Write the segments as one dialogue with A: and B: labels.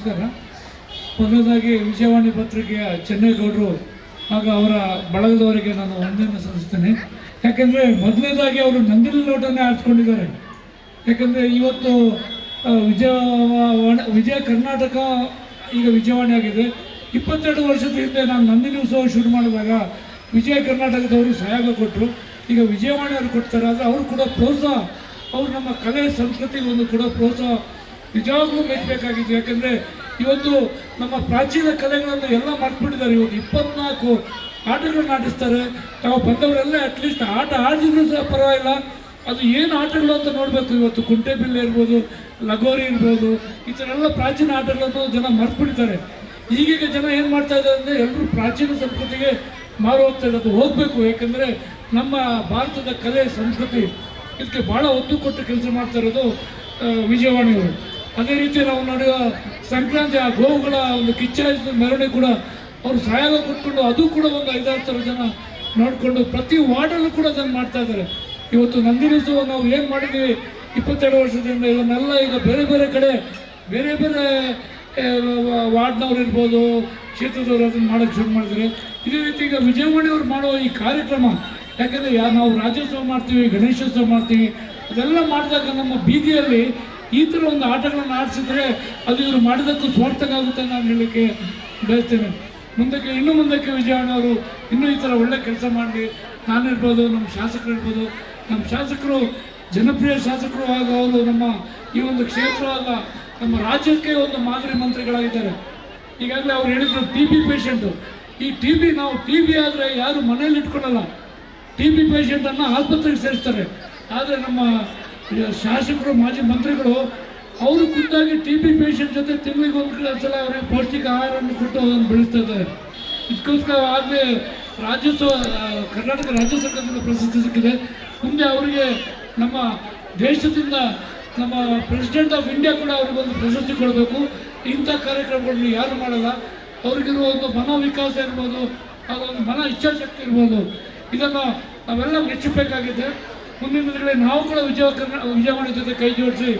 A: ನಮಸ್ಕಾರ. ಮೊದಲನೇದಾಗಿ ವಿಜಯವಾಣಿ ಪತ್ರಿಕೆಯ ಚೆನ್ನೈಗೌಡರು ಹಾಗೂ ಅವರ ಬಳಗದವರಿಗೆ ನಾನು ವಂದನೆ ಸಲ್ಲಿಸ್ತೇನೆ. ಯಾಕೆಂದರೆ ಮೊದಲನೇದಾಗಿ ಅವರು ನಂದಿನ ಲೋಟನೇ ಆರಿಸ್ಕೊಂಡಿದ್ದಾರೆ. ಯಾಕೆಂದರೆ ಇವತ್ತು ವಿಜಯವಾಣಿ, ವಿಜಯ ಕರ್ನಾಟಕ ಈಗ ವಿಜಯವಾಣಿ ಆಗಿದೆ. ಇಪ್ಪತ್ತೆರಡು ವರ್ಷದ ಹಿಂದೆ ನಾನು ನಂದಿನಿ ಉತ್ಸವ ಶುರು ಮಾಡಿದಾಗ ವಿಜಯ ಕರ್ನಾಟಕದವರು ಸಹಾಯ ಕೊಟ್ಟರು ಈಗ ವಿಜಯವಾಣಿ ಅವರು ಕೊಡ್ತಾರೆ, ಆದರೆ ಅವರು ಕೂಡ ಪ್ರೋತ್ಸಾಹ, ಅವರು ನಮ್ಮ ಕಲೆ ಸಂಸ್ಕೃತಿಗೆ ಒಂದು ಕೂಡ ಪ್ರೋತ್ಸಾಹ ನಿಜವಾಗ್ಲೂ ಮೆಚ್ಚಬೇಕಾಗಿತ್ತು ಯಾಕಂದರೆ ಇವತ್ತು ನಮ್ಮ ಪ್ರಾಚೀನ ಕಲೆಗಳನ್ನು ಎಲ್ಲ ಮರ್ತ್ಬಿಟ್ಟಿದ್ದಾರೆ. ಇವತ್ತು ಇಪ್ಪತ್ನಾಲ್ಕು ಆಟಗಳನ್ನ ಆಡಿಸ್ತಾರೆ. ನಾವು ಬಂದವರೆಲ್ಲ ಅಟ್ಲೀಸ್ಟ್ ಆಟ ಆಡಿದ್ರು ಸಹ ಪರವಾಗಿಲ್ಲ. ಅದು ಏನು ಆಟಗಳು ಅಂತ ನೋಡಬೇಕು. ಇವತ್ತು ಕುಂಟೆಬಿಲ್ಲೆ ಇರ್ಬೋದು, ಲಗೋರಿ ಇರ್ಬೋದು, ಈ ಥರ ಎಲ್ಲ ಪ್ರಾಚೀನ ಆಟಗಳನ್ನು ಜನ ಮರ್ತ್ಬಿಡ್ತಾರೆ ಈಗೀಗ ಜನ ಏನು ಮಾಡ್ತಾ ಇದ್ದಾರೆ ಅಂದರೆ ಎಲ್ಲರೂ ಪ್ರಾಚೀನ ಸಂಸ್ಕೃತಿಗೆ ಮಾರು ಹೋಗ್ತಾ ಅದು ಹೋಗಬೇಕು. ಯಾಕಂದರೆ ನಮ್ಮ ಭಾರತದ ಕಲೆ, ಸಂಸ್ಕೃತಿ, ಇದಕ್ಕೆ ಭಾಳ ಒತ್ತು ಕೊಟ್ಟು ಕೆಲಸ ಮಾಡ್ತಾ ಇರೋದು ವಿಜಯವಾಣಿಯವರು. ಅದೇ ರೀತಿ ನಾವು ನಡೆಯುವ ಸಂಕ್ರಾಂತಿ ಆ ಗೋವುಗಳ ಒಂದು ಕಿಚ್ಚಾಯಿಸಿದ ಮೆರವಣಿಗೆ ಕೂಡ ಅವರು ಸಹಾಯ ಕೊಟ್ಕೊಂಡು ಅದು ಕೂಡ ಒಂದು ಐದಾರು ಸಾವಿರ ಜನ ನೋಡಿಕೊಂಡು ಪ್ರತಿ ವಾರ್ಡಲ್ಲೂ ಕೂಡ ಅದನ್ನು ಮಾಡ್ತಾ ಇದ್ದಾರೆ. ಇವತ್ತು ನಂದಿನಿ ಉತ್ಸವ ನಾವು ಏನು ಮಾಡಿದ್ದೀವಿ? ಇಪ್ಪತ್ತೆರಡು ವರ್ಷದಿಂದ ಇದನ್ನೆಲ್ಲ ಈಗ ಬೇರೆ ಬೇರೆ ಕಡೆ, ಬೇರೆ ಬೇರೆ ವಾರ್ಡ್ನವ್ರು ಇರ್ಬೋದು, ಕ್ಷೇತ್ರದವ್ರು ಅದನ್ನು ಮಾಡೋಕ್ಕೆ ಶುರು ಮಾಡಿದರೆ ಇದೇ ರೀತಿ ಈಗ ವಿಜಯವಾಣಿಯವರು ಮಾಡುವ ಈ ಕಾರ್ಯಕ್ರಮ, ಯಾಕಂದರೆ ಯಾ, ನಾವು ರಾಜ್ಯೋತ್ಸವ ಮಾಡ್ತೀವಿ, ಗಣೇಶೋತ್ಸವ ಮಾಡ್ತೀವಿ, ಅದೆಲ್ಲ ಮಾಡಿದಾಗ ನಮ್ಮ ಬೀದಿಯಲ್ಲಿ ಈ ಥರ ಒಂದು ಆಟಗಳನ್ನು ಆಡಿಸಿದ್ರೆ ಅದು ಇವರು ಮಾಡಿದಕ್ಕೂ ಸ್ವಾರ್ಥಕ ಆಗುತ್ತೆ ನಾನು ಹೇಳಲಿಕ್ಕೆ ಬಯಸ್ತೇನೆ. ಮುಂದಕ್ಕೆ, ಇನ್ನು ಮುಂದಕ್ಕೆ ವಿಜಯಣ್ಣವರು ಇನ್ನೂ ಈ ಥರ ಒಳ್ಳೆ ಕೆಲಸ ಮಾಡಲಿ. ನಾನಿರ್ಬೋದು ನಮ್ಮ ಶಾಸಕರು ಇರ್ಬೋದು ನಮ್ಮ ಶಾಸಕರು, ಜನಪ್ರಿಯ ಶಾಸಕರು ಹಾಗೂ ಅವರು ನಮ್ಮ ಈ ಒಂದು ಕ್ಷೇತ್ರ ಅಲ್ಲ, ನಮ್ಮ ರಾಜ್ಯಕ್ಕೆ ಒಂದು ಮಾದರಿ ಮಂತ್ರಿಗಳಾಗಿದ್ದಾರೆ. ಈಗಾಗಲೇ ಅವ್ರು ಹೇಳಿದ್ರು ಟಿ ಬಿ ಪೇಷಂಟು ಈ ಟಿ ಬಿ ನಾವು ಟಿ ಬಿ ಆದರೆ ಯಾರು ಮನೇಲಿ ಇಟ್ಕೊಳ್ಳಲ್ಲ. ಟಿ ಬಿ ಪೇಷಂಟನ್ನು ಆಸ್ಪತ್ರೆಗೆ ಸೇರಿಸ್ತಾರೆ. ಆದರೆ ನಮ್ಮ ಶಾಸಕರು, ಮಾಜಿ ಮಂತ್ರಿಗಳು, ಅವರು ಖುದ್ದಾಗಿ ಟಿ ಬಿ ಪೇಷಂಟ್ ಜೊತೆ ತಿಂಗಳಿಗೆ ಒಂದು ಸಲ ಅವರಿಗೆ ಪೌಷ್ಟಿಕ ಆಹಾರವನ್ನು ಕೊಟ್ಟು ಅದನ್ನು ಬೆಳೆಸ್ತಾ ಇದ್ದಾರೆ ಇದಕ್ಕೋಸ್ಕರ ಆಗಲೇ ರಾಜ್ಯೋತ್ಸವ ಕರ್ನಾಟಕ ರಾಜ್ಯ ಸರ್ಕಾರದಿಂದ ಪ್ರಶಸ್ತಿ ಸಿಕ್ಕಿದೆ. ಮುಂದೆ ಅವರಿಗೆ ನಮ್ಮ ದೇಶದಿಂದ ನಮ್ಮ ಪ್ರೆಸಿಡೆಂಟ್ ಆಫ್ ಇಂಡಿಯಾ ಕೂಡ ಅವ್ರಿಗೊಂದು ಪ್ರಶಸ್ತಿ ಕೊಡಬೇಕು. ಇಂಥ ಕಾರ್ಯಕ್ರಮಗಳನ್ನು ಯಾರು ಮಾಡಲ್ಲ. ಅವ್ರಿಗಿರುವ ಒಂದು ಮನೋವಿಕಾಸ ಇರ್ಬೋದು, ಅದೊಂದು ಮನ ಇಚ್ಛಾಶಕ್ತಿ ಇರ್ಬೋದು. ಇದನ್ನು ನಾವೆಲ್ಲ ಮೆಚ್ಚಬೇಕಾಗಿದೆ. ಮುಂದಿನ ದಿನಗಳಲ್ಲಿ ನಾವು ಕೂಡ ವಿಜಯ ವಿಜಯವಾಣಿ ಜೊತೆ ಕೈ ಜೋಡಿಸಿ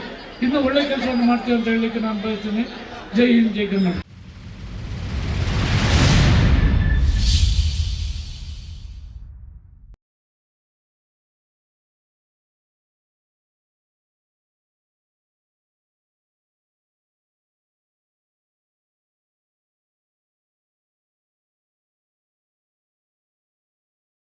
A: ಇನ್ನೂ ಒಳ್ಳೆ ಕೆಲಸವನ್ನು ಮಾಡ್ತೀವಿ ಅಂತ ಹೇಳಲಿಕ್ಕೆ ನಾನು ಬಯಸ್ತೀನಿ. ಜೈ ಹಿಂದ್, ಜೈ ಕರ್ನಾಟಕ